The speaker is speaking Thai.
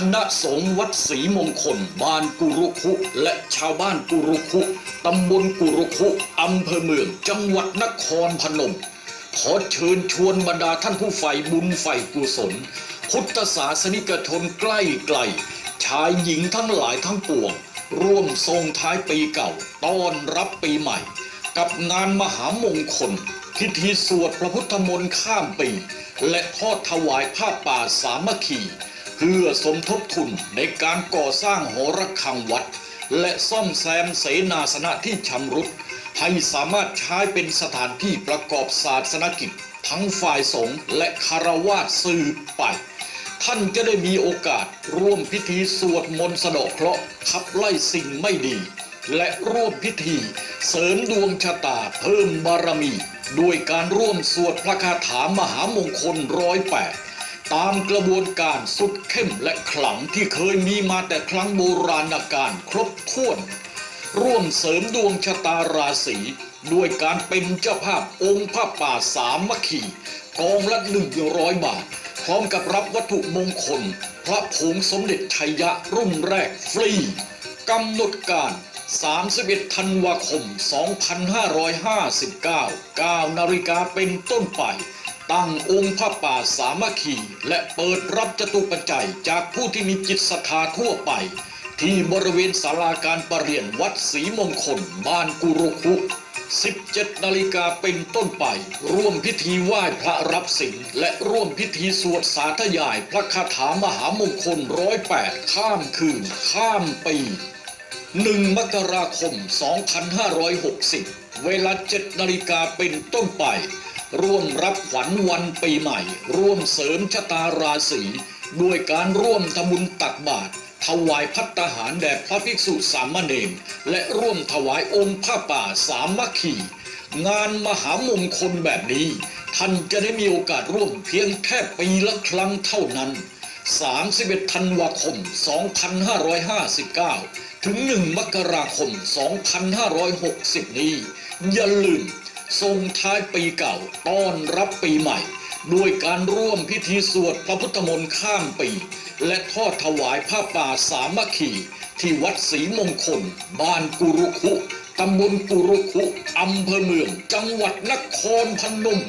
คณะสงฆ์วัดศรีมงคล บ้านกุรุคุ และชาวบ้านกุรุคุ ตำบลกุรุคุ อำเภอเมือง จังหวัดนครพนม ขอเชิญชวนบรรดาท่านผู้ใฝ่บุญใฝ่กุศล พุทธศาสนิกชนใกล้ไกล ชายหญิงทั้งหลายทั้งปวง ร่วมทรงท้ายปีเก่า ต้อนรับปีใหม่ กับงานมหามงคล พิธีสวดพระพุทธมนต์ข้ามปี และทอดถวายผ้าป่าสามัคคี เพื่อสมทบทุนในการก่อสร้างหอระฆังวัด และซ่อมแซมเสนาสนะที่ชำรุด ให้สามารถใช้เป็นสถานที่ประกอบศาสนกิจ ทั้งฝ่ายสงฆ์และคารวาสสืบไป ท่านจะได้มีโอกาสร่วมพิธีสวดมนต์สะดาะเคราะห์ขับไล่สิ่งไม่ดี และร่วมพิธี เสริมดวงชะตาเพิ่มบารมี ด้วยการร่วมสวดพระคาถามหามงคลร้อยแปด ตามกระบวนการสุดเข้มและขลังที่เคยมีมาแต่ครั้งโบราณกาลครบถ้วน ร่วมเสริมดวงชะตาราศีด้วยการเป็นเจ้าภาพองค์พระป่าสามัคคีกองละหนึ่งร้อยบาท พร้อมกับรับวัตถุมงคล พระผงสมเด็จชัยยะรุ่นแรกฟรีกำหนดการ 31 ธันวาคม 2559 9นาฬิกาเป็นต้นไป ตั้งองค์พระป่าสามัคคีและเปิดรับจตุปัจจัยจากผู้ที่มีจิตศรัทธาทั่วไป ที่บริเวณศาลาการประเรียนวัดศรีมงคลบ้านกุรุคุ17 นาฬิกาเป็นต้นไป ร่วมพิธีไหว้พระรับสินและร่วมพิธีสวดสาธยายพระคาถามหามงคลร้อยแปดข้ามคืน ข้ามปี1มกราคม 2560 เวลา 7 นาฬิกาเป็นต้นไป ร่วมรับขวัญวันปีใหม่ ร่วมเสริมชะตาราศีด้วยการร่วมทำบุญตักบาตรถวายพัตตาหารแด่พระภิกษุสามเณรและร่วมถวายองค์ผ้าป่าสามัคคีงานมหามงคลแบบนี้ ท่านจะได้มีโอกาสร่วมเพียงแค่ปีละครั้งเท่านั้น 31 ธันวาคม 2559 ถึง 1 มกราคม 2560 นี้ อย่าลืม ส่งท้ายปีเก่าต้อนรับปีใหม่ ด้วยการร่วมพิธีสวดพระพุทธมนต์ข้ามปี และทอดถวายผ้าป่าสามัคคีที่วัดศรีมงคล บ้านกุรุคุตำบลกุรุคุอำเภอเมือง จังหวัดนครพนม